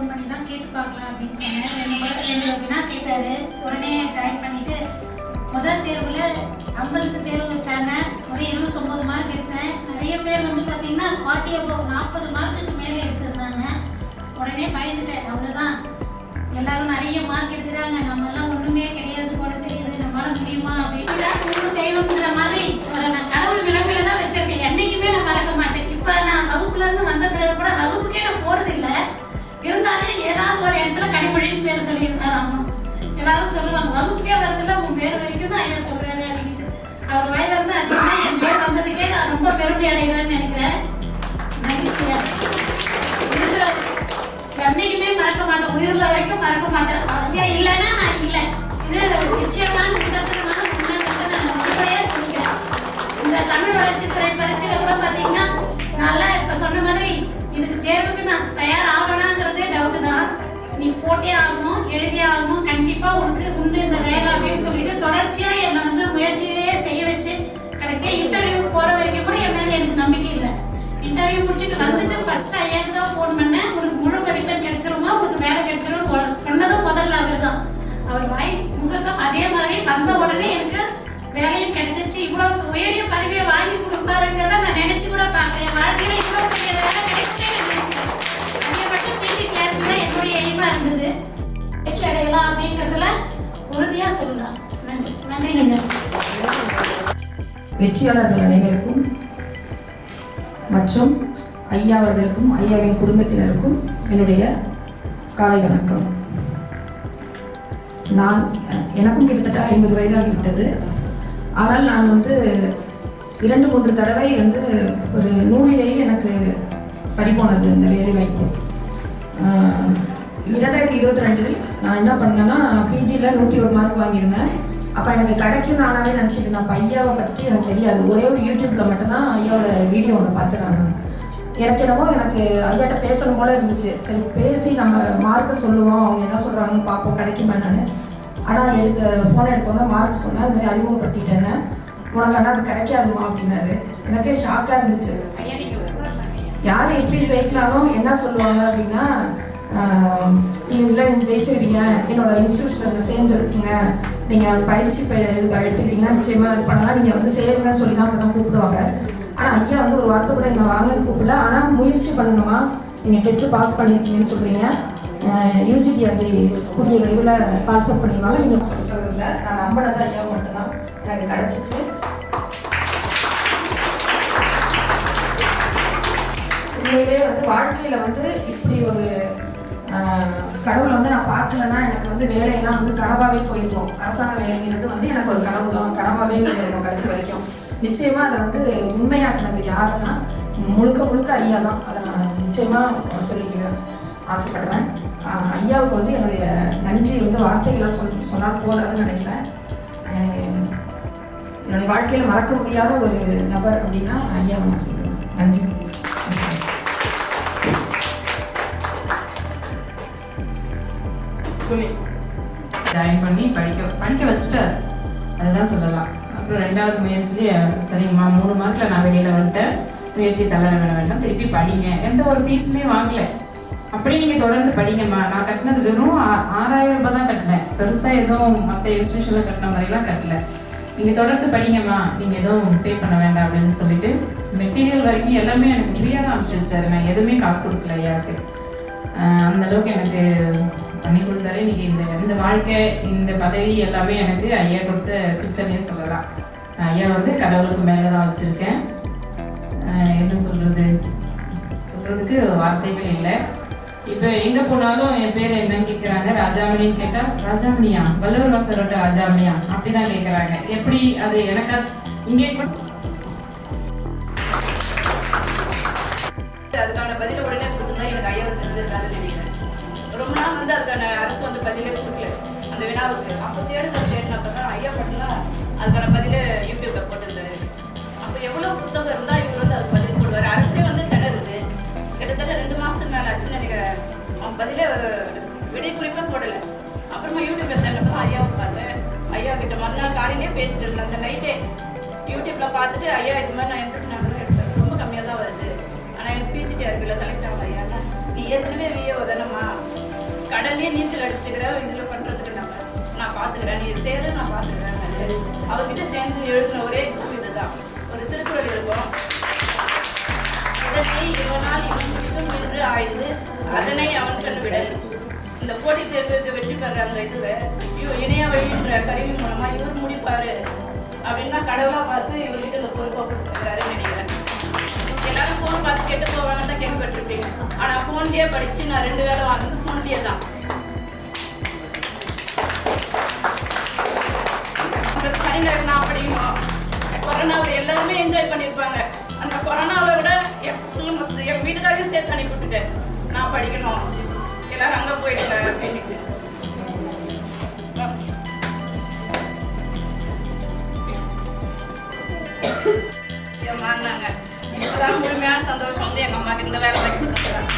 Phone பண்ணி தான் கேட்டு பார்க்கலாம் அப்படின்னு சொன்னேன் ரெண்டு முறை ரெண்டு வினா கேட்டார். உடனே ஜாயின் பண்ணிவிட்டு முதல் தேர்வில் ஐம்பதுக்கு தேர்வு வச்சாங்க. ஒரு இருபத்தொம்போது மார்க் எடுத்தேன். நிறைய பேர் வந்து பார்த்தீங்கன்னா ஃபார்ட்டி அபோ நாற்பது மார்க்குக்கு மேலே எடுத்திருந்தாங்க. உடனே பயந்துட்டேன். அவ்வளோதான் எல்லாரும் நிறைய மார்க் எடுக்கிறாங்க. நம்ம எல்லாம் ஒன்றுமே கிடையாது போல தெரியுது. நம்மளால முடியுமா அப்படின்னு தான் தெய்வம்ங்கிற மாதிரி அவரை நான் கடவுள் விளம்பில தான் வச்சிருக்கேன். என்றைக்குமே நான் மறக்க மாட்டேன். இப்போ நான் வகுப்புலேருந்து வந்த பிறகு கூட வகுப்புக்கே நான் போகிறது ஏதாவது ஒரு இடத்துல கனிமொழின்னு பேர் சொல்லியிருந்தார் அம்மா. எல்லாரும் சொல்லுவாங்க வகுப்புக்கே வரதில்ல உன் பேர் வரைக்கும் தான் ஐயா சொல்றாரு அப்படின்ட்டு. அவர் வாயில இருந்து அதிகமா என் பேர் வந்ததுக்கே நான் ரொம்ப பெருமை அடைகிறேன்னு நினைக்கிறேன். என்னைக்குமே மறக்க மாட்டேன் உயிருள்ள வரைக்கும் மறக்க மாட்டேன் ஐயா இல்லைன்னா நான் இல்லை. இது நிச்சயமான நிதர்சனமான உண்மைன்றதை நான் வெளிப்படையா சொல்லிக்கிறேன். இந்த தமிழ் வளர்ச்சி துறை பரீட்சையில கூட பார்த்தீங்கன்னா நல்லா இப்போ சொன்ன மாதிரி இதுக்கு தேர்வுக்கு நான் தயார் ஆகணாங்கிறதே டவுட்டு தான். நீ போட்டே ஆகணும் எழுதியே ஆகணும் கண்டிப்பா உனக்கு உண்டு இந்த வேலை அப்படின்னு சொல்லிட்டு தொடர்ச்சியா என்னை வந்து முயற்சியே செய்ய வச்சு கடைசியா இன்டர்வியூ போற வரைக்கும் கூட என்னால எனக்கு நம்பிக்கை இல்லை. இன்டர்வியூ முடிச்சுட்டு வந்துட்டு ஃபர்ஸ்ட் ஐயாக்கு தான் ஃபோன் பண்ணேன். உனக்கு முழு மதிப்பெண் கிடைச்சிருமா? உனக்கு வேலை கிடைச்சிரும் சொன்னதும் முதல்ல அவர் தான். அவர் வாய் முகூர்த்தம் அதே மாதிரி வந்த உடனே எனக்கு வேலையும் கிடைச்சிருச்சு. இவ்வளவு உயரிய பதவியை வாங்கி கொடுப்பாருங்கிறத நான் நினைச்சு கூட பார்க்கல. என் வாழ்க்கையில என்னுடைய இருந்தது. வெற்றி அடையலாம் அப்படிங்கிறதுல உறுதியா சொல்லலாம். நன்றி. நன்றிங்க வெற்றியாளர்கள் அனைவருக்கும் மற்றும் ஐயா அவர்களுக்கும் ஐயாவின் குடும்பத்தினருக்கும் என்னுடைய காலை வணக்கம். நான் எனக்கும் கிட்டத்தட்ட ஐம்பது வயதாகிவிட்டது. ஆனால் நான் வந்து இரண்டு மூன்று தடவை வந்து ஒரு நூலிலேயே எனக்கு பறிபோனது இந்த வேலை வாய்ப்பு இரண்டாயிரத்தி இருபத்தி ரெண்டில் நான் என்ன பண்ணேன்னா பிஜியில் நூற்றி ஒரு மார்க் வாங்கியிருந்தேன். அப்போ எனக்கு கிடைக்கும் நானாவே நினச்சிட்டு நான் ஐயாவை பற்றி எனக்கு தெரியாது. ஒரே ஒரு யூடியூப்பில் மட்டும்தான் ஐயாவோட வீடியோ ஒன்று பார்த்தேன் நான். எனக்கு என்னவோ எனக்கு ஐயாட்ட பேசணும் போல இருந்துச்சு. சரி பேசி நம்ம மார்க்கை சொல்லுவோம். அவங்க என்ன சொல்கிறாங்கன்னு பார்ப்போம். கிடைக்குமா நான் ஆனால் எடுத்த ஃபோன் எடுத்தோன்னே மார்க் சொன்னேன் அது மாதிரி அறிமுகப்படுத்திட்டேன்னு உனக்கு ஆனால் அது கிடைக்காதுமா அப்படின்னாரு. எனக்கே ஷாக்காக இருந்துச்சு. யார் எப்படி பேசினாலும் என்ன சொல்லுவாங்க அப்படின்னா நீங்கள் இதில் நீங்கள் ஜெயிச்சிருவீங்க. என்னோட இன்ஸ்டியூஷனில் சேர்ந்துருக்குங்க நீங்கள் பயிற்சி பெ- எடுத்துக்கிட்டீங்கன்னா நிச்சயமாக இது பண்ணலாம். நீங்கள் வந்து சேருங்கன்னு சொல்லி தான் அப்படி தான் கூப்பிடுவாங்க. ஆனால் ஐயா வந்து ஒரு வார்த்தை கூட என்னை வாங்கன்னு கூப்பிடல. ஆனால் முயற்சி பண்ணுங்கம்மா. நீங்கள் டெட்டு பாஸ் பண்ணியிருக்கீங்கன்னு சொல்கிறீங்க யூஜிடி அப்படி கூடிய விரைவில் கால்ஃபர் பண்ணிடுவாங்க. நீங்கள் சொல்கிறது இல்லை நான் நம்பினது ஐயா மட்டும்தான். எனக்கு கிடச்சிச்சு. உண்மையிலேயே வந்து வாழ்க்கையில் வந்து இப்படி ஒரு கடவுளை வந்து நான் பார்க்கலன்னா எனக்கு வந்து வேலையெல்லாம் வந்து கனவாகவே போயிருக்கும். அரசாங்க வேலைங்கிறது வந்து எனக்கு ஒரு கனவு தான். கனவாகவே இருக்கும் கடைசி வரைக்கும். நிச்சயமாக அதை வந்து உண்மையாக்குனது யாருன்னா முழுக்க முழுக்க ஐயா தான். அதை நான் நிச்சயமாக சொல்லிக்கிறேன். ஆசைப்படுறேன். ஐயாவுக்கு வந்து என்னுடைய நன்றி வந்து வார்த்தைகளால் சொல் சொன்னால் போதாதுன்னு நினைக்கிறேன். என்னுடைய வாழ்க்கையில் மறக்க முடியாத ஒரு நபர் அப்படின்னா ஐயாவை நான் சொல்லுவேன் நன்றி. ஜாயின் பண்ணி படிக்க படிக்க வச்சுட்டார். அதுதான் சொல்லலாம். அப்புறம் ரெண்டாவது முயற்சியிலே சரிங்கம்மா மூணு மார்க்கில் நான் வெளியில் வந்துட்டேன். முயற்சி தளர வேண வேண்டாம் திருப்பி படிங்க. எந்த ஒரு ஃபீஸுமே வாங்கல. அப்படி நீங்கள் தொடர்ந்து படிங்கம்மா நான் கட்டினது வெறும் ஆ- ஆறாயிரம் ரூபாய் தான் கட்டினேன். பெருசாக எதுவும் மற்ற இன்ஸ்டியூஷனில் கட்டின மாதிரிலாம் கட்டல. நீங்கள் தொடர்ந்து படிங்கம்மா நீங்கள் எதுவும் பே பண்ண வேண்டாம் அப்படின்னு சொல்லிட்டு மெட்டீரியல் வரைக்கும் எல்லாமே எனக்கு ஃப்ரீயாக தான் அனுப்பிச்சி வச்சாரு. நான் எதுவுமே காசு கொடுக்கல ஐயாவுக்கு. அந்தளவுக்கு எனக்கு பண்ணி கொடுத்தாரு. இன்னைக்கு இந்த இந்த வாழ்க்கை இந்த பதவி எல்லாமே எனக்கு ஐயா கொடுத்த பிக்சர்னே சொல்லலாம். ஐயா வந்து கடவுளுக்கு மேலே தான் வச்சுருக்கேன் என்ன சொல்கிறது சொல்கிறதுக்கு வார்த்தைகள் இல்லை. இப்போ எங்கே போனாலும் என் பேர் என்னன்னு கேட்குறாங்க ராஜாமணின்னு கேட்டால் ராஜாமணியா? வல்லூர் வாசலோட ராஜாமணியா? அப்படி தான் கேட்குறாங்க எப்படி அது எனக்கா இங்கே அந்த அப்போ தேடுதல் தேடினப்ப தான் ஐயா மட்டும்தான் அதுக்கான பதில யூடியூப்ல போட்டிருந்தாரு. அப்போ எவ்வளோ புத்தகம் இருந்தால் இவர் வந்து அதுக்கு பதில் போடுவார். அரசே வந்து திணறுது. கிட்டத்தட்ட ரெண்டு மாசத்துக்கு மேல ஆச்சுன்னு நினைக்கிறேன். அவன் பதிலே விடை குறிப்பாக போடலை. அப்புறமா யூடியூப்ல தேடினப்ப தான் ஐயாவை பார்த்தேன். ஐயா கிட்ட மறுநாள் காலையிலேயே பேசிட்டு இருந்தேன் அந்த நைட்டே யூடியூப்ல பார்த்துட்டு ஐயா இது மாதிரி நான் எண்பத்தி நாலு எடுத்தேன். ரொம்ப கம்மியாக தான் வருது. ஆனால் எனக்கு பிஜிடிஆர்பியில் செலக்ட் ஆகலையா நீ ஏற்கனவே விஏஓ உதனமா கடல்லே நீச்சல் அடிச்சுட்டு அவர்கிட்ட சேர்ந்து எழுதின ஒரே எக்ஸாம் இதுதான். ஒரு திருக்குறள் இருக்கும் இதனை இவனால் இவன் குற்றம் என்று ஆய்ந்து அதனை அவன் கண்டுவிடல். இந்த போட்டித் தேர்வுக்கு வெற்றி பெற அந்த இதுல இணைய வழின்ற கருவி மூலமா இவர் முடிப்பாரு அப்படின்னா கடவுளா பார்த்து இவர்கிட்ட இந்த பொறுப்பை கொடுத்துருக்காரு நினைக்கிறேன் எல்லாரும் ஃபோன் பார்த்து கெட்டு போவாங்கன்னு தான் கேள்விப்பட்டிருப்பீங்க. ஆனா ஃபோன்லயே படிச்சு நான் ரெண்டு வேலை வாங்கினது ஃபோன்லயே தான். இந்த சனி ஞாயிறு நான் எல்லாருமே என்ஜாய் பண்ணியிருப்பாங்க அந்த கொரோனாவை விட என் பசங்க என் வீட்டுக்காரையும் சேர்த்து அனுப்பிவிட்டுட்டேன் நான் படிக்கணும். எல்லாரும் அங்கே போயிடுங்க. அப்படின்னு என் மாறினாங்க. இப்போதான் முழுமையான சந்தோஷம் வந்து எங்கள் அம்மாக்கு இந்த வேலை வாங்கி கொடுத்துருக்காங்க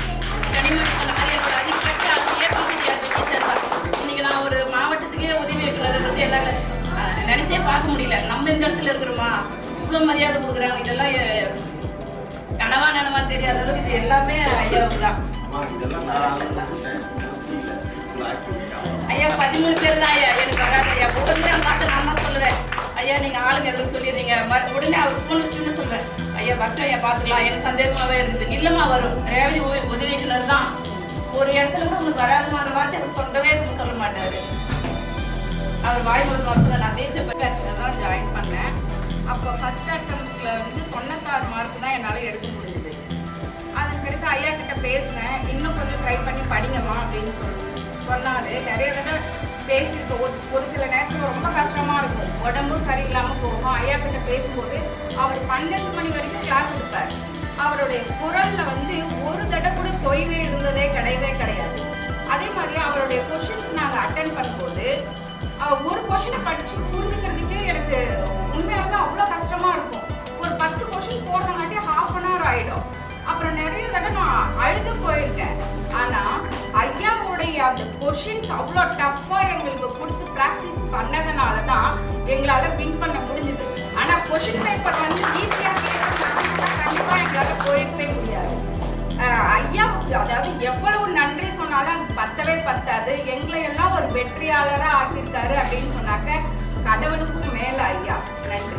இன்னைக்கு நான் ஒரு மாவட்டத்துக்கே உதவி இயக்குனர்ன்றது எல்லாரும் நினைச்சே பார்க்க முடியல. நம்ம இந்த இடத்துல இருக்கிறோமா? இவ்வளோ மரியாதை கொடுக்குறாங்க இதெல்லாம் கனவா நனவா தெரியாத அளவுக்கு இது எல்லாமே ஐயாவுக்கு தான். ஐயா பதிமூணு பேர் தான் ஐயா. எனக்கு வராது ஐயா. உடனே ஆட்டை நான் தான் சொல்லுவேன் ஐயா நீங்க ஆளுங்க எதுவும் சொல்லிடுறீங்க. மறு- உடனே அவர் ஃபோன் வச்சுட்டு சொல்லுவேன் ஐயா வரட்டும் ஐயா பார்த்துக்கலாம். எனக்கு சந்தேகமாவே இருந்தது இல்லமா வரும். ரேவதி உதவிக்குனர் தான். ஒரு இடத்துல கூட உங்களுக்கு வராதுமான வார்த்தை சொல்லவே சொல்ல மாட்டாரு. அவர் வாய் ஒரு வருஷம் நான் தேஜ பட்டாட்சியில் தான் ஜாயின் பண்ணேன். அப்போ ஃபர்ஸ்ட் அட்டம்ப்ட்ல வந்து தொண்ணூத்தாறு மார்க் தான் என்னால் எடுக்க முடியுது அதன் ஐயா கிட்ட பேசினேன். இன்னும் கொஞ்சம் ட்ரை பண்ணி படிங்கம்மா அப்படின்னு சொல்லி சொன்னார். நிறைய தடவை பேசியிருக்க ஒரு ஒரு சில நேரத்தில் ரொம்ப கஷ்டமாக இருக்கும். உடம்பும் சரியில்லாமல் போகும். ஐயா கிட்ட பேசும்போது அவர் பன்னெண்டு மணி வரைக்கும் கிளாஸ் எடுப்பார். அவருடைய குரலில் வந்து ஒரு தடவை கூட தொய்வே இருந்ததே கிடையவே கிடையாது. கொஷினை படிச்சு புரிஞ்சுக்கிறதுக்கு எனக்கு உண்மையாகவே அவ்வளோ கஷ்டமா இருக்கும். ஒரு பத்து கொஷின் போடுறங்காட்டி ஹாஃப் அன் ஹவர் ஆயிடும். அப்புறம் நிறைய தடவை நான் அழுது போயிருக்கேன். ஆனா ஐயாவுடைய அந்த கொஷின்ஸ் அவ்வளோ டஃப்பா எங்களுக்கு கொடுத்து ப்ராக்டிஸ் பண்ணதுனால தான் எங்களால வின் பண்ண முடிஞ்சது. ஆனா கொஷின் பேப்பர் வந்து ஈஸியாக கண்டிப்பாக எங்களால் போயிருக்கவே முடியாது. ஐயாவுக்கு அதாவது எவ்வளவு நன்றி சொன்னாலும் அது பத்தவே பத்தாது. எங்களை எல்லாம் ஒரு வெற்றியாளரா ஆக்கியிருக்காரு அப்படின்னு சொன்னாக்க கடவுளுக்கும் மேல ஐயா. நன்றி.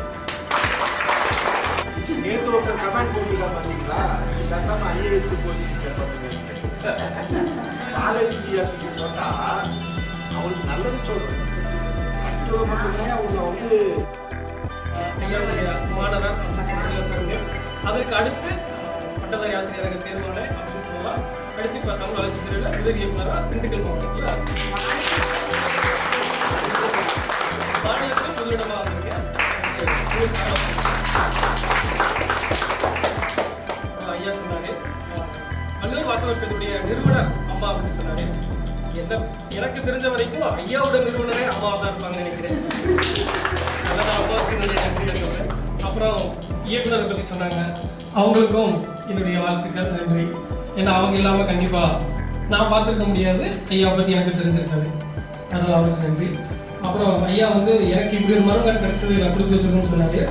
நேத்து ஒருத்தர் கமெண்ட் போட்டுக்கா பாத்தீங்களா பேசாம ஐஏஎஸ்க்கு போச்சு காலேஜ் டிஆர்பிக்கு போட்டா அவருக்கு நல்லது சொல்றேன். மட்டுமே அவங்க வந்து. அதற்கு அடுத்து பட்டதாரி ஆசிரியராக தேர்வான அப்படின்னு சொல்லலாம். அடுத்து இப்போ தமிழ் வளர்ச்சி துறையில் உதவி இயக்குனராக திண்டுக்கல் மாவட்டத்தில் மாநிலத்தில் முதலிடமாக வந்திருக்கேன் ஐயா சொன்னார். அல்லூர் வாசகத்தினுடைய நிறுவனர் அம்மா அப்படின்னு சொன்னார். என்ன எனக்கு தெரிஞ்ச வரைக்கும் ஐயாவோட நிறுவனரே அம்மாவாக தான் இருப்பாங்கன்னு நினைக்கிறேன். அதனால அம்மாவுக்கு என்னுடைய நன்றியை சொல்றேன் அப்புறம் இயக்குனரை பற்றி சொன்னாங்க. அவங்களுக்கும் என்னுடைய வாழ்த்துக்கள் நன்றி. ஏன்னா அவங்க இல்லாமல் கண்டிப்பாக நான் பார்த்துருக்க முடியாது. ஐயா பற்றி எனக்கு தெரிஞ்சிருக்காது. அதனால் அவருக்கு நன்றி. அப்புறம் ஐயா வந்து எனக்கு இப்படி ஒரு மரங்கள் கிடைச்சது நான் கொடுத்து வச்சிருக்கணும்னு சொன்னார்.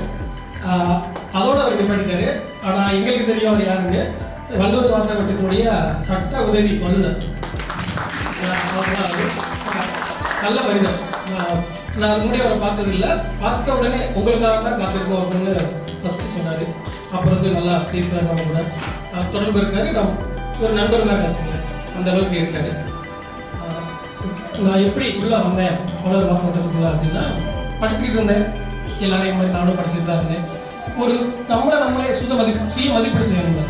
ஆஹ் அதோட அவர் நிப்பாட்டிட்டாரு. ஆனால் எங்களுக்கு தெரியும் அவர் யாருன்னு. வள்ளுவர் வாசகத்தினுடைய சட்ட உதவி வல்லுநர். நல்ல மனிதர். நான் அது முன்னாடி அவரை பார்த்ததில்லை. பார்த்த உடனே உங்களுக்காக தான் காத்திருக்கோம் அப்படின்னு ஃபஸ்ட்டு சொன்னார். அப்புறம் வந்து நல்லா பேசுவார் நம்ம கூட. தொடர்பு இருக்காரு. நம் ஒரு நண்பர் மாதிரி வச்சுக்கோங்க அந்த அளவுக்கு இருக்காரு. நான் எப்படி உள்ளே வந்தேன்? வளர் வாசகத்துக்குள்ள அப்படின்னா படிச்சுக்கிட்டு இருந்தேன். எல்லாரையும் மாதிரி நானும் படிச்சுட்டு தான் இருந்தேன். ஒரு நம்மளை நம்மளே சுத மதிப்பு சுய மதிப்பீடு செய்யணும்ல.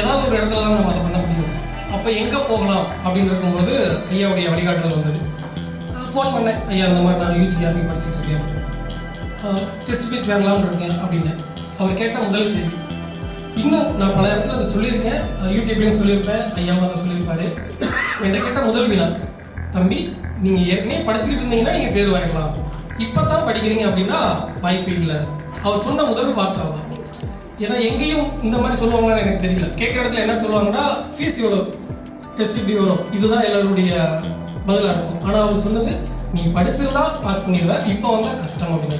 ஏதாவது ஒரு இடத்துல தான் நம்ம அதை பண்ண முடியும். அப்போ எங்கே போகலாம் அப்படின்னு இருக்கும்போது ஐயாவுடைய வழிகாட்டுதல் வந்தது. ஃபோன் பண்ணேன். ஐயா இந்த மாதிரி நான் யூஜிஆர்பி படிச்சுட்டு இருக்கேன். டெஸ்ட் பேஜ் சேரலாம்னு இருக்கேன் அப்படின்னு. அவர் கேட்ட முதல் கேள்வி. இன்னும் நான் பல இடத்துல அதை சொல்லியிருக்கேன். யூடியூப்லேயும் சொல்லியிருப்பேன். ஐயாவும் அதை சொல்லியிருப்பாரு. என்கிட்ட கேட்ட முதல் வினா தம்பி நீங்கள் ஏற்கனவே படிச்சுக்கிட்டு இருந்தீங்கன்னா நீங்கள் தேர்வாயிடலாம் இப்போ தான் படிக்கிறீங்க அப்படின்னா வாய்ப்பு இல்லை. அவர் சொன்ன முதல் வார்த்தை தான் ஏன்னா எங்கேயும் இந்த மாதிரி சொல்லுவாங்கன்னு எனக்கு தெரியல. கேட்குற இடத்துல என்ன சொல்லுவாங்கன்னா ஃபீஸ் இவ்வளோ டெஸ்ட் இப்படி வரும். இதுதான் எல்லாருடைய பதிலாக இருக்கும். ஆனால் அவர் சொன்னது நீ படிச்சிருந்தா பாஸ் பண்ணிடுவ இப்போ வந்தால் கஷ்டம் அப்படின்னு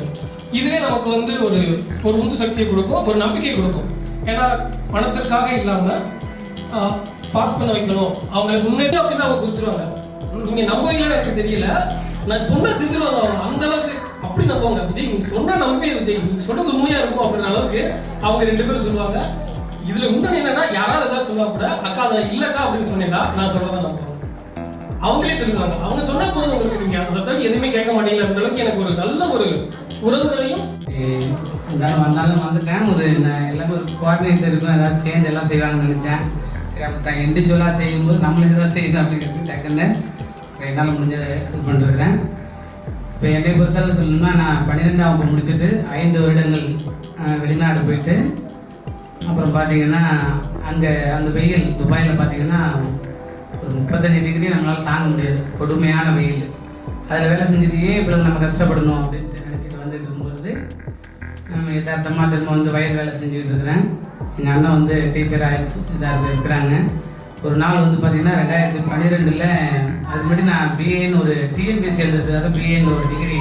இதுவே நமக்கு வந்து ஒரு ஒரு உந்து சக்தியை கொடுக்கும் ஒரு நம்பிக்கையை கொடுக்கும். ஏன்னா பணத்திற்காக இல்லாமல் பாஸ் பண்ண வைக்கணும். அவங்களை முன்னேறி அப்படின்னு அவங்க குறிச்சிருவாங்க. நீங்க நம்புவீங்களா எனக்கு தெரியல. நான் சொன்ன செஞ்சிருவாங்க அவங்க அந்த அளவுக்கு அப்படி நம்புவாங்க. விஜய் நீ சொன்ன நம்பே விஜய். நீ சொன்னது உண்மையாக இருக்கும் அப்படின்ற அளவுக்கு அவங்க ரெண்டு பேரும் சொல்லுவாங்க. இதில் இன்னொன்னு என்னன்னா யாராவது ஏதாவது சொன்னா கூட அக்கா நான் இல்லைக்கா அப்படின்னு சொன்னீங்கன்னா நான் சொல்றதா நம்புவேன். அவங்களே சொல்லுவாங்க அவங்க சொன்னா போதும் உங்களுக்கு நீங்க அதை தவிர எதுவுமே கேட்க மாட்டீங்களா? அந்த அளவுக்கு எனக்கு ஒரு நல்ல ஒரு உறவுகளையும் இருந்தாலும் வந்தாலும் வந்துட்டேன். ஒரு நான் எல்லாமே ஒரு கோஆர்டினேட்டர் இருக்கும். ஏதாவது சேர்ந்து எல்லாம் செய்வாங்கன்னு நினச்சேன். சரி அப்போ தான் இண்டிவிஜுவலாக செய்யும்போது நம்மளே தான் செய்யணும் அப்படிங்கிறது டக்குன்னு என்னால் முடிஞ்ச இது பண்ணிருக்கேன் இப்போ என்னை பொறுத்தளவு சொல்லணும்னா நான் பன்னிரெண்டாம் வகுப்பு முடிச்சுட்டு ஐந்து வருடங்கள் வெளிநாடு போயிட்டு அப்புறம் பார்த்தீங்கன்னா அங்கே அந்த வெயில் துபாயில் பார்த்தீங்கன்னா ஒரு முப்பத்தஞ்சு டிகிரி நம்மளால் தாங்க முடியாது. கொடுமையான வெயில். அதில் வேலை செஞ்சதுக்கே இவ்வளோ நம்ம கஷ்டப்படணும் அப்படின்ட்டு நினச்சிட்டு வந்துட்டு இருக்கும்போது நம்ம யதார்த்தமாக திரும்ப வந்து வயல் வேலை செஞ்சுக்கிட்டு இருக்கிறேன். எங்கள் அண்ணன் வந்து டீச்சராக இதாக இருக்கிறாங்க. ஒரு நாள் வந்து பார்த்திங்கன்னா ரெண்டாயிரத்தி பன்னிரெண்டில் அது முன்னாடி நான் பிஏன்னு ஒரு டிஎன்பிஎஸ்சி எழுதுறதுக்காக பிஏங்கிற ஒரு டிகிரி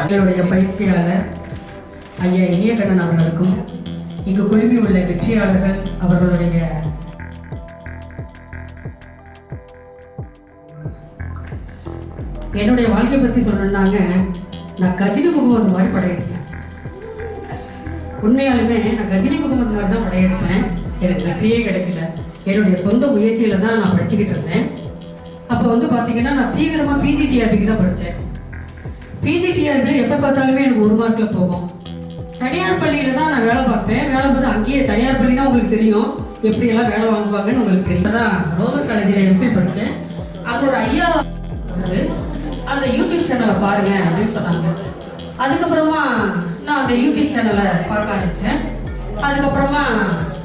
எங்களுடைய பயிற்சியாளர் ஐயா இனியகண்ணன் அவர்களுக்கும் இங்கு குழுமி உள்ள வெற்றியாளர்கள் அவர்களுடைய என்னுடைய வாழ்க்கை பற்றி சொல்லணுன்னாங்க நான் கஜினி முகமது மாதிரி படையெடுத்தேன். உண்மையாலுமே நான் கஜினி முகமது மாதிரி தான் படையெடுத்தேன். எனக்கு வெற்றியே கிடைக்கல. என்னுடைய சொந்த முயற்சியில் தான் நான் படிச்சுக்கிட்டு இருந்தேன். அப்போ வந்து பார்த்தீங்கன்னா நான் தீவிரமாக பிஜிடிஆர்பிக்கு தான் படித்தேன் பிஜிடிஆர்பியில் எப்போ பார்த்தாலுமே எனக்கு ஒரு மார்க்கில் போகும். தனியார் பள்ளியில் தான் நான் வேலை பார்த்தேன். வேலை பார்த்து அங்கேயே தனியார் பள்ளினா உங்களுக்கு தெரியும். எப்படியெல்லாம் வேலை வாங்குவாங்கன்னு உங்களுக்கு தெரியும். தான் ரோவர் காலேஜில் எம்ஃபில் படித்தேன் அது ஒரு ஐயா அந்த யூடியூப் சேனலை பாருங்க அப்படின்னு சொன்னாங்க. அதுக்கப்புறமா நான் அந்த யூடியூப் சேனலை பார்க்க ஆரம்பித்தேன் அதுக்கப்புறமா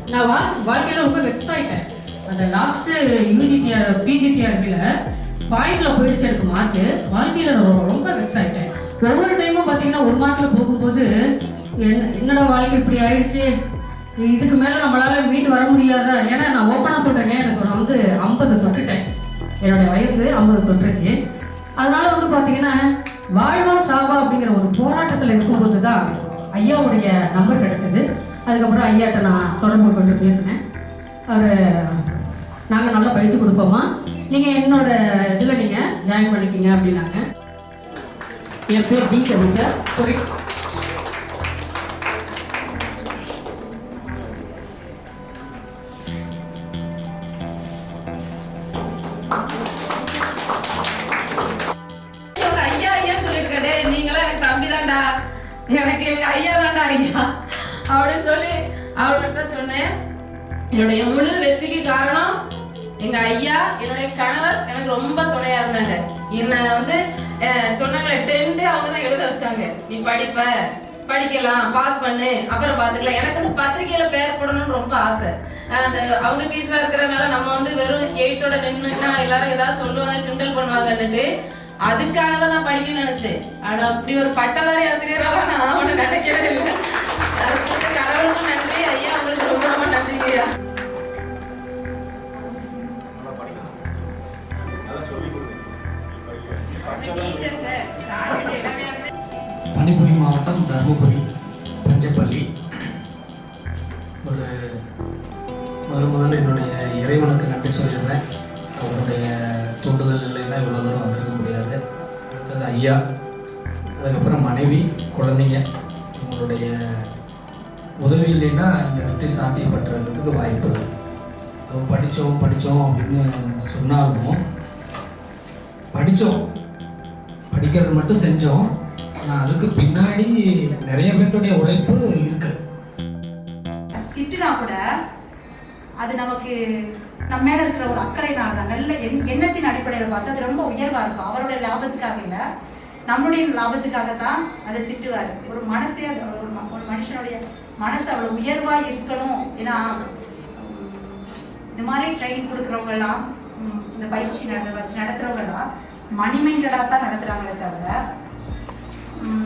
நான் வா வாழ்க்கையில் ரொம்ப வெக்ஸ் ஆகிட்டேன் அந்த லாஸ்ட்டு யூஜிடிஆர் பிஜிடிஆர்பியில் பாயிண்டில் போயிடுச்சு எனக்கு மார்க்கு வாழ்க்கையில் நான் ரொம்ப- வெக்ஸ் ஆகிட்டேன் ஒவ்வொரு டைமும் பார்த்தீங்கன்னா ஒரு மார்க்கில் போகும்போது என்ன என்னடா வாழ்க்கை இப்படி ஆயிடுச்சு? இதுக்கு மேலே நம்மளால் மீண்டு வர முடியாதா? ஏன்னா நான் ஓப்பனாக சொல்கிறேங்க எனக்கு நான் வந்து ஐம்பது தொட்டுட்டேன். என்னுடைய வயசு ஐம்பது தொட்டுருச்சு. அதனால வந்து பார்த்தீங்கன்னா வாழ்வா சாவா அப்படிங்கிற ஒரு போராட்டத்தில் இருக்கும்போது தான் ஐயாவுடைய நம்பர் கிடைச்சது. அதுக்கப்புறம் ஐயாட்ட நான் தொடர்பு கொண்டு பேசினேன். அவர் நாங்கள் நல்லா பயிற்சி கொடுப்போமா நீங்கள் என்னோட இதில் நீங்கள் ஜாயின் பண்ணிக்கிங்க அப்படின்னாங்க. என் பேர் டி கவிதா. துறை எனக்கு எங்க ஐயா தாண்டா ஐயா. அப்படின்னு சொல்லி அவர்கிட்ட சொன்னேன். என்னுடைய முழு வெற்றிக்கு காரணம் எங்க ஐயா என்னுடைய கணவர் எனக்கு ரொம்ப துணையா இருந்தாங்க. என்ன வந்து அஹ், சொன்னாங்களே டென்த்து அவங்க தான் எழுத வச்சாங்க. நீ படிப்ப படிக்கலாம் பாஸ் பண்ணு அப்புறம் பார்த்துக்கலாம் எனக்கு வந்து பத்திரிக்கையில பேர் போடணும்னு ரொம்ப ஆசை. அந்த அவங்க டீச்சரா இருக்கிறனால நம்ம வந்து வெறும் எயிட்டோட நின்றுன்னா எல்லாரும் ஏதாவது சொல்லுவாங்க கிண்டல் பண்ணுவாங்கன்னுட்டு அதுக்காக தான் நான் படிக்க நினைச்சேன். ஆனா அப்படி ஒரு பட்டதாரி ஆசிரியராக நான் ஒண்ணு நினைக்கவே இல்லை. கடவுளுக்கும் நன்றி ஐயா உங்களுக்கு ரொம்ப ரொம்ப நன்றிங்க ஐயா. பணிபுரி மாவட்டம் தருமபுரி பஞ்சப்பள்ளி. ஒரு முதல் முதல்ல என்னுடைய இறைவனுக்கு நன்றி சொல்லிடுறேன். அவருடைய ஐயா அதுக்கப்புறம் மனைவி குழந்தைங்க உங்களுடைய உதவி இல்லைன்னா இந்த வெற்றி சாத்தியப்பட்டுறதுக்கு வாய்ப்பு இல்லை ஏதோ படித்தோம் படித்தோம் அப்படின்னு சொன்னாலும் படித்தோம் படிக்கிறது மட்டும் செஞ்சோம். ஆனால் அதுக்கு பின்னாடி நிறைய பேர்த்துடைய உழைப்பு இருக்கு. திட்டினா கூட அது நமக்கு நம்ம மேல இருக்கிற ஒரு அக்கறையினால தான் நல்ல எண்ணத்தின் அடிப்படையில் பார்த்து அது ரொம்ப உயர்வா இருக்கும். அவருடைய லாபத்துக்காக இல்லை. நம்மளுடைய லாபத்துக்காக தான் அதை திட்டுவார். ஒரு மனசே அது ஒரு ஒரு மனுஷனுடைய மனசு அவ்வளோ உயர்வா இருக்கணும். ஏன்னா இந்த மாதிரி ட்ரைனிங் கொடுக்குறவங்க எல்லாம் இந்த பயிற்சி நட வச்சு நடத்துறவங்க எல்லாம் மணிமைண்டடாக தான் நடத்துறாங்களே தவிர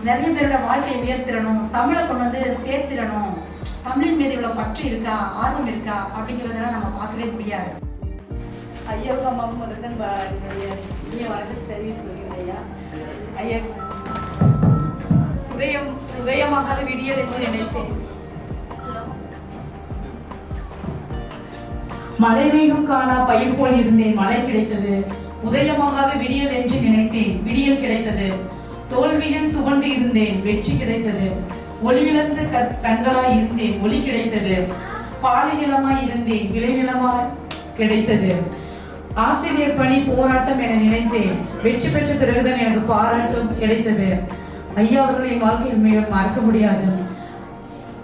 நிறைய பேரோட வாழ்க்கையை உயர்த்திடணும். தமிழை கொண்டு வந்து சேர்த்திடணும். தமிழின் மீது இவ்வளோ பற்று இருக்கா? ஆர்வம் இருக்கா? அப்படிங்கிறதெல்லாம் நம்ம பார்க்கவே முடியாது. ஐயாவுக்கு அம்மாவுக்கு முதல்ல என்னுடைய இனிய வணக்கம் தெரிவித்துக் கொள்கிறேன் ஐயா. ஐயா உதயம் உதயமாகாத விடியல் என்று நினைத்தேன் மலை மேகம் காணா பயிர் போல் இருந்தேன் மழை கிடைத்தது. உதயமாகாத விடியல் என்று நினைத்தேன் விடியல் கிடைத்தது. தோல்வியில் துவண்டு இருந்தேன் வெற்றி கிடைத்தது. ஒளியிழந்து க- கண்களாய் இருந்தேன். ஒளி கிடைத்தது. பாலை நிலமாய் இருந்தேன். விளை நிலமாய் கிடைத்தது. ஆசிரியர் பணி போராட்டம் என நினைத்தேன். வெற்றி பெற்ற பிறகுதான் எனக்கு பாராட்டம் கிடைத்தது. ஐயா அவர்கள் என் வாழ்க்கையில் மிக மறக்க முடியாது.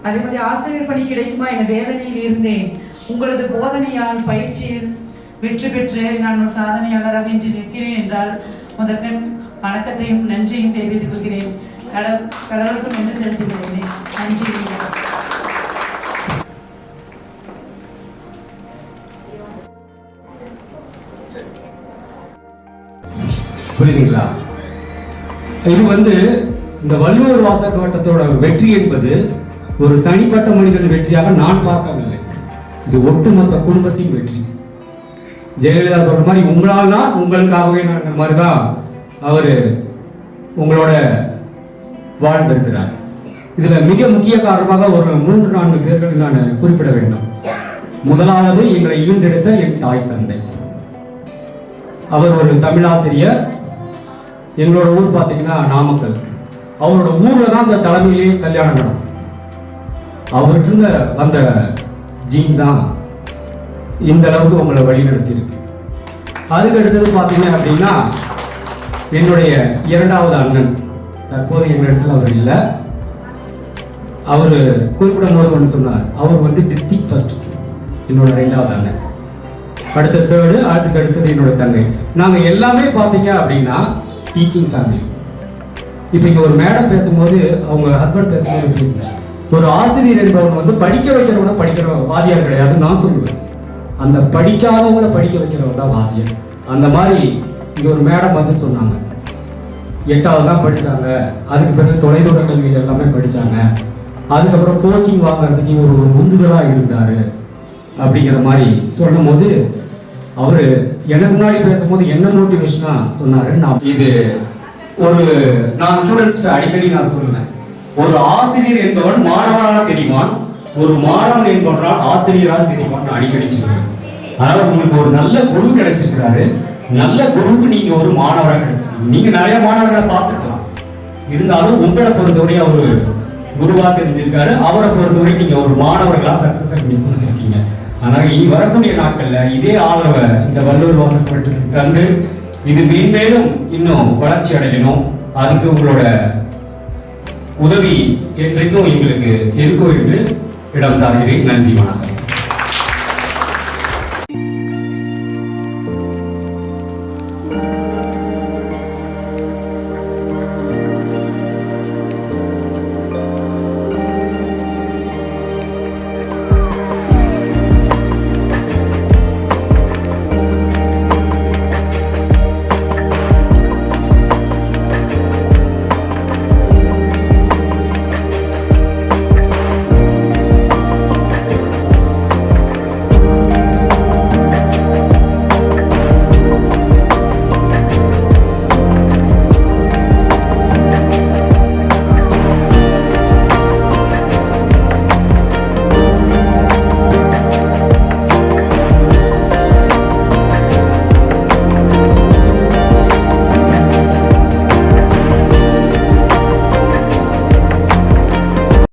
அதே மாதிரி ஆசிரியர் பணி கிடைக்குமா என வேதனையில் இருந்தேன். உங்களது போதனையால் பயிற்சியில் வெற்றி பெற்று நான் ஒரு சாதனையாளராக இன்று நிற்கிறேன் என்றால் முதற்கண் வணக்கத்தையும் நன்றியும் தெரிவித்துக் கொள்கிறேன். கடவுளுக்கு நன்றி செலுத்துகிறேன் நன்றி. புரியுதுங்களா? இது வந்து இந்த வள்ளுவர் வாசக கோட்டத்தோட வெற்றி என்பது ஒரு தனிப்பட்ட மனிதன் வெற்றியாக நான் பார்க்கவில்லை. இது ஒட்டுமொத்த குடும்பத்தின் வெற்றி. ஜெயலலிதா சொல்ற மாதிரி உங்களால் தான் உங்களுக்காகவே மாதிரி தான் அவர் உங்களோட வாழ்ந்திருக்கிறார். இதுல மிக முக்கிய காரணமாக ஒரு மூன்று நான்கு பேர்கள் நான் குறிப்பிட வேண்டும். முதலாவது எங்களை ஈண்டெடுத்த என் தாய் தந்தை. அவர் ஒரு தமிழாசிரியர். எங்களோட ஊர் பார்த்தீங்கன்னா நாமக்கல். அவரோட ஊர்ல தான் அந்த தலைமையிலேயே கல்யாணம் நடக்கும். அவர்கிட்ட இருந்த வந்த ஜீன் தான் இந்த அளவுக்கு உங்களை வழிநடத்தியிருக்கு. அதுக்கு அடுத்தது பார்த்தீங்க அப்படின்னா என்னுடைய இரண்டாவது அண்ணன். தற்போது என்னிடத்தில் அவர் இல்லை. அவர் குறிப்பிடும் போது ஒன்று சொன்னார். அவர் வந்து டிஸ்ட்ரிக் ஃபர்ஸ்ட் என்னோட ரெண்டாவது அண்ணன். அடுத்த தேர்டு அதுக்கு அடுத்தது என்னோட தங்கை. நாங்கள் எல்லாமே பார்த்தீங்க அப்படின்னா டீச்சிங் ஃபேமிலி இப்போ இங்கே ஒரு மேடம் பேசும்போது அவங்க ஹஸ்பண்ட் பேசும்போது பேசுங்க. ஒரு ஆசிரியர் என்பவன் வந்து படிக்க வைக்கிறவன படிக்கிற வாதியார் கிடையாது நான் சொல்லுவேன். அந்த படிக்காதவங்கள படிக்க வைக்கிறவன் தான் வாசியர் அந்த மாதிரி இங்கே ஒரு மேடம் வந்து சொன்னாங்க. எட்டாவது தான் படித்தாங்க அதுக்கு பிறகு தொலைதூர கல்வி எல்லாமே படித்தாங்க அதுக்கப்புறம் கோச்சிங் வாங்குறதுக்கு இவர் ஒரு உந்துதலாக இருந்தார். அப்படிங்கிற மாதிரி சொல்லும்போது அவர் எனக்கு முன்னாடி பேசும்போது என்ன மோட்டிவேஷனாக சொன்னார் நான் இது ஒரு நான் ஸ்டூடெண்ட்ஸ்கிட்ட அடிக்கடி நான் சொல்லுவேன். ஒரு ஆசிரியர் என்பவன் மாணவனாக தெரிவான் ஒரு மாணவன் என்பவனால் ஆசிரியராக தெரிவான் அடிக்கடி சொல்லுவேன். அதாவது உங்களுக்கு ஒரு நல்ல குரு கிடைச்சிருக்கிறாரு. நல்ல குருவுக்கு நீங்க ஒரு மாணவராக கிடைச்சிருக்கீங்க. நீங்க நிறைய மாணவர்களை பார்த்துக்கலாம். இருந்தாலும் உங்களை பொறுத்தவரை அவரு குருவா தெரிஞ்சிருக்காரு. அவரை பொறுத்தவரை நீங்க ஒரு மாணவர்களா சக்சஸ் நீங்க கொடுத்துருக்கீங்க. அதனால இனி வரக்கூடிய நாட்கள்ல இதே ஆதரவை இந்த வள்ளுவர் வாசப்பட்டதுக்கு தந்து இது மேன்மேலும் இன்னும் வளர்ச்சி அடையணும். அதுக்கு உங்களோட உதவி என்றைக்கும் எங்களுக்கு இருக்கும் என்று இடம் சார்கிறேன். நன்றி வணக்கம்.